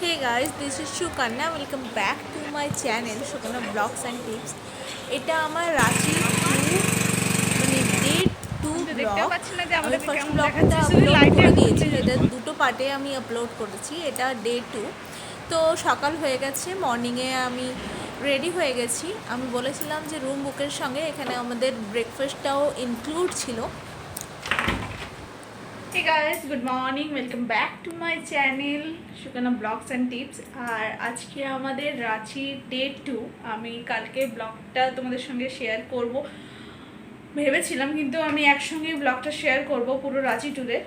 Hey guys this is Sukanya welcome back to my channel Sukanya blogs and tips এটা আমার রাঁচি মানে day two blog আমি first ব্লগটা upload করে দিয়েছি এটা। দুটো পার্টে আমি আপলোড করেছি এটা ডে টু তো সকাল হয়ে গেছে মর্নিংয়ে আমি রেডি হয়ে গেছি। আমি বলেছিলাম যে রুম বুকের সঙ্গে এখানে আমাদের ব্রেকফাস্টটাও ইনক্লুড ছিল। Hey guys good morning welcome back to my channel Sukanya blogs and tips আর আজকে আমাদের রাঁচি ডে টু আমি কালকে ব্লগটা তোমাদের সঙ্গে শেয়ার করব। ভেবেছিলাম কিন্তু আমি একসঙ্গে ব্লগটা শেয়ার করব পুরো রাঁচি ট্যুরে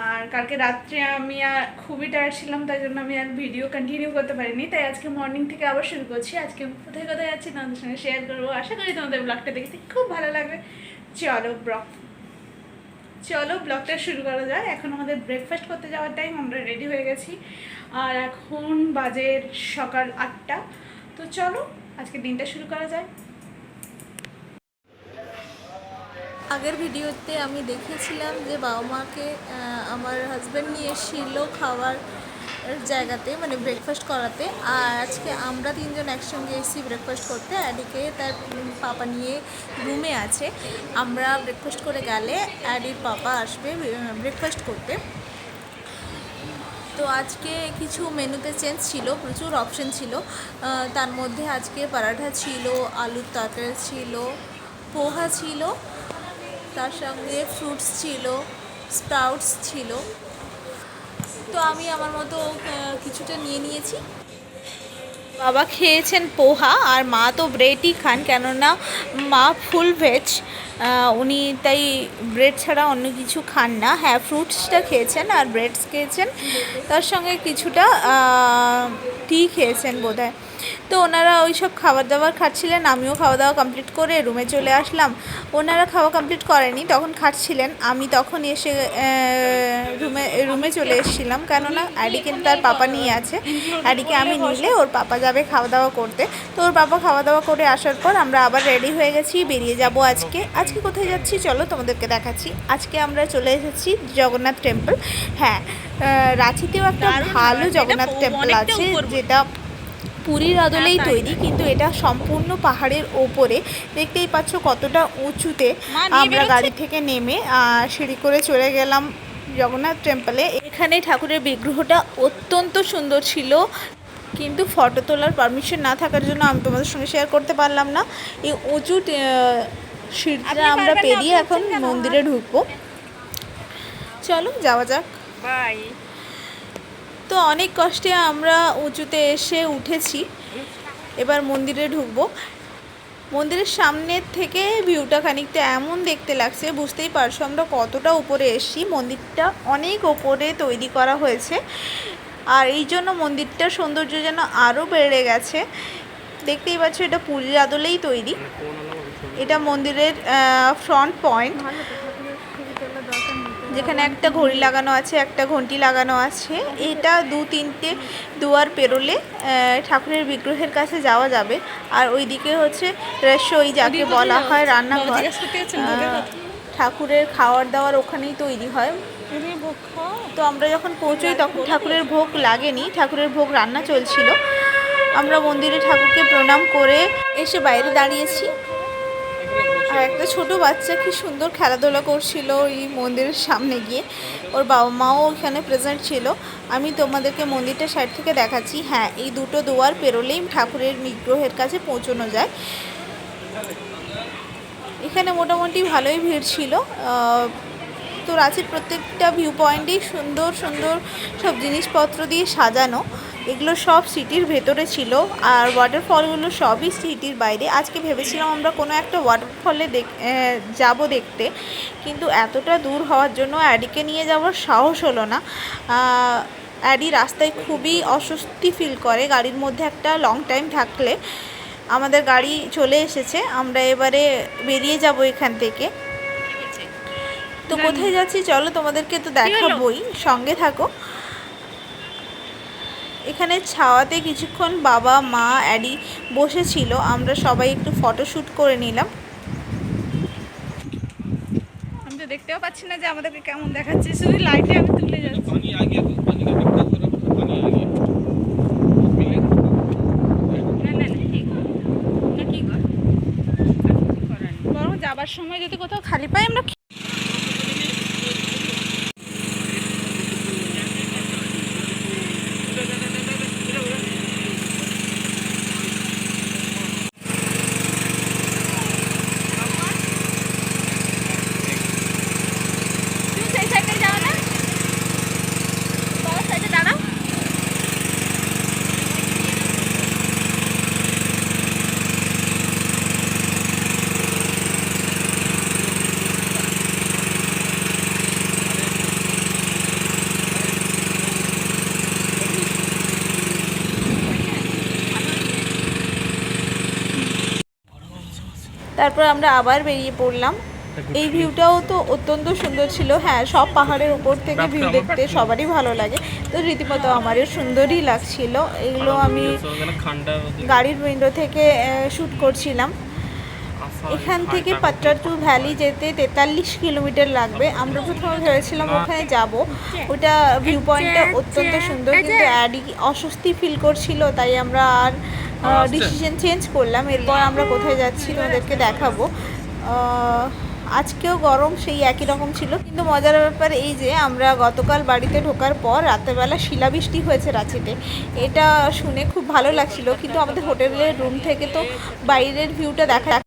আর কালকে রাত্রে আমি আর খুবই টায়ার্ড ছিলাম, তাই জন্য আমি আর ভিডিও কন্টিনিউ করতে পারিনি। তাই আজকে মর্নিং থেকে আবার শুরু করছি। আজকে কোথায় কোথায় যাচ্ছি তোমাদের সঙ্গে শেয়ার করব। আশা করি তোমাদের ব্লগটা দেখতে খুব ভালো লাগবে। চলো ব্লগ চলো, ব্লগটা শুরু করা যায় এখন আমাদের ব্রেকফাস্ট করতে যাওয়ার টাইম আমরা রেডি হয়ে গেছি। আর এখন বাজে সকাল আটটা। তো চলো, আজকে দিনটা শুরু করা যায় আগের ভিডিওতে আমি দেখেছিলাম যে বাবা মাকে আমার হাজব্যান্ড নিয়ে এসেছিল খাওয়ার জায়গাতে মানে ব্রেকফাস্ট করাতে। আর আজকে আমরা তিনজন একসঙ্গে এসেছি ব্রেকফাস্ট করতে। অ্যাডিকে তার পাপা নিয়ে রুমে আছে। আমরা ব্রেকফাস্ট করে গেলে অ্যাডির পাপা আসবে ব্রেকফাস্ট করতে। তো আজকে কিছু মেনুতে চেঞ্জ ছিল, প্রচুর অপশন ছিল। তার মধ্যে আজকে পরাঠা ছিল, আলুর তরকারি ছিল, পোহা ছিল, তার সঙ্গে ফ্রুটস ছিল স্প্রাউটস ছিল। তো আমি আমার মতো কিছুটা নিয়ে নিয়েছি। বাবা খেয়েছেন পোহা আর মা তো ব্রেডই খান, কেননা মা ফুল ভেজ উনি তাই ব্রেড ছাড়া অন্য কিছু খান না। হ্যাঁ ফ্রুটসটা খেয়েছেন আর ব্রেডস খেয়েছেন। তার সঙ্গে কিছুটা টি খেয়েছেন বোধহয়। তো ওনারা ওই সব খাবার দাবার খাচ্ছিলেন আমিও খাওয়া দাওয়া কমপ্লিট করে রুমে চলে আসলাম। ওনারা খাওয়া কমপ্লিট করেনি তখন খাচ্ছিলেন। আমি তখন এসে রুমে রুমে চলে এসেছিলাম। কেননা অ্যাডিকে তার পাপা নিয়ে আছে। অ্যাডিকে আমি নিলে ওর পাপা যাবে খাওয়া দাওয়া করতে। তো ওর পাপা খাওয়া দাওয়া করে আসার পর আমরা আবার রেডি হয়ে গেছি বেরিয়ে যাব আজকে। আজকে কোথায় যাচ্ছি চলো তোমাদেরকে দেখাচ্ছি। আজকে আমরা চলে এসেছি জগন্নাথ টেম্পল হ্যাঁ রাঁচিতেও একটা ভালো জগন্নাথ টেম্পল আছে। যেটা পুরীর আদলেই তৈরি কিন্তু এটা সম্পূর্ণ পাহাড়ের ওপরে। দেখতেই পাচ্ছ কতটা উঁচুতে আমরা গাড়ি থেকে নেমে সিঁড়ি করে চলে গেলাম জগন্নাথ টেম্পলে। এখানে ঠাকুরের বিগ্রহটা অত্যন্ত সুন্দর ছিল কিন্তু ফটো তোলার পারমিশন না থাকার জন্য আমি তোমাদের সঙ্গে শেয়ার করতে পারলাম না। এই উঁচু সিঁড়িটা আমরা পেরিয়ে এখন মন্দিরে ঢুকবো। চলো যাওয়া যাক। বাই। তো অনেক কষ্টে আমরা উঁচুতে এসে উঠেছি। এবার মন্দিরে ঢুকবো। মন্দিরের সামনের থেকে ভিউটা খানিকটা এমন দেখতে লাগছে, বুঝতেই পারছ আমরা কতটা উপরে এসেছি। মন্দিরটা অনেক ওপরে তৈরি করা হয়েছে। আর এই জন্য মন্দিরটার সৌন্দর্য যেন আরও বেড়ে গেছে। দেখতেই পাচ্ছ এটা পুরীর আদলেই তৈরি। এটা মন্দিরের ফ্রন্ট পয়েন্ট যেখানে একটা ঘড়ি লাগানো আছে একটা ঘন্টি লাগানো আছে। এটা দু তিনটে দুয়ার পেরোলে ঠাকুরের বিগ্রহের কাছে যাওয়া যাবে। আর ওইদিকে হচ্ছে রসই যাকে বলা হয় রান্নাঘর। ঠাকুরের খাওয়ার দাওয়ার ওখানেই তৈরি হয়। তো আমরা যখন পৌঁছোই তখন ঠাকুরের ভোগ লাগেনি। ঠাকুরের ভোগ রান্না চলছিল। আমরা মন্দিরে ঠাকুরকে প্রণাম করে এসে বাইরে দাঁড়িয়েছি। আর একটা ছোট বাচ্চা কি সুন্দর খেলাধুলা করছিল এই মন্দিরের সামনে গিয়ে। ওর বাবা মাও ওখানে প্রেজেন্ট ছিল। আমি তোমাদেরকে মন্দিরটা সাইড থেকে দেখাচ্ছি। হ্যাঁ এই দুটো দুয়ার পেরোলেই ঠাকুরের বিগ্রহের কাছে পৌঁছানো যায়। এখানে মোটামুটি ভালোই ভিড় ছিল। তো রাঁচির প্রত্যেকটা ভিউ পয়েন্টেই সুন্দর সুন্দর সব জিনিসপত্র দিয়ে সাজানো। এগুলো সব সিটির ভেতরে ছিল আর ওয়াটারফলগুলো সবই সিটির বাইরে। আজকে ভেবেছিলাম আমরা কোনো একটা ওয়াটারফলে দেখ যাব দেখতে কিন্তু এতটা দূর হওয়ার জন্য অ্যাডিকে নিয়ে যাওয়ার সাহস হলো না। অ্যাডি রাস্তায় খুবই অস্বস্তি ফিল করে গাড়ির মধ্যে একটা লং টাইম থাকলে আমাদের গাড়ি চলে এসেছে আমরা এবারে বেরিয়ে যাব এখান থেকে। তো কোথায় যাচ্ছি চলো তোমাদেরকে তো দেখাবই সঙ্গে থাকো। এখানে ছাওয়াতে কিছুক্ষণ বাবা, মা, অ্যাডি বসেছিল। আমরা সবাই একটু ফটোশ্যুট করে নিলাম। আমি তো দেখতেও পাচ্ছি না যে আমাদেরকে কেমন দেখাচ্ছে। শুধু লাইটে আমি তারপর আমরা আবার বেরিয়ে পড়লাম। এই ভিউটাও তো অত্যন্ত সুন্দর ছিল। হ্যাঁ সব পাহাড়ের উপর থেকে ভিউ দেখতে সবারই ভালো লাগে। তো রীতিমতো আমারও সুন্দরই লাগছিল। এগুলো আমি গাড়ির উইন্ডো থেকে শ্যুট করছিলাম। এখান থেকে পাট্টাটু ভ্যালি যেতে তেতাল্লিশ কিলোমিটার লাগবে। আমরা প্রথমে ভেবেছিলাম ওখানে যাব। ওটা ভিউ পয়েন্টটা অত্যন্ত সুন্দর কিন্তু অ্যাডি অস্বস্তি ফিল করছিল তাই আমরা আর ডিসিশন চেঞ্জ করলাম এরপর আমরা কোথায় যাচ্ছি তোমাদেরকে দেখাবো। আজকেও গরম সেই একই রকম ছিল কিন্তু মজার ব্যাপার এই যে আমরা গতকাল বাড়িতে ঢোকার পর রাতেবেলা শিলাবৃষ্টি হয়েছে রাঁচিতে। এটা শুনে খুব ভালো লাগছিল কিন্তু আমাদের হোটেলের রুম থেকে তো বাইরের ভিউটা দেখা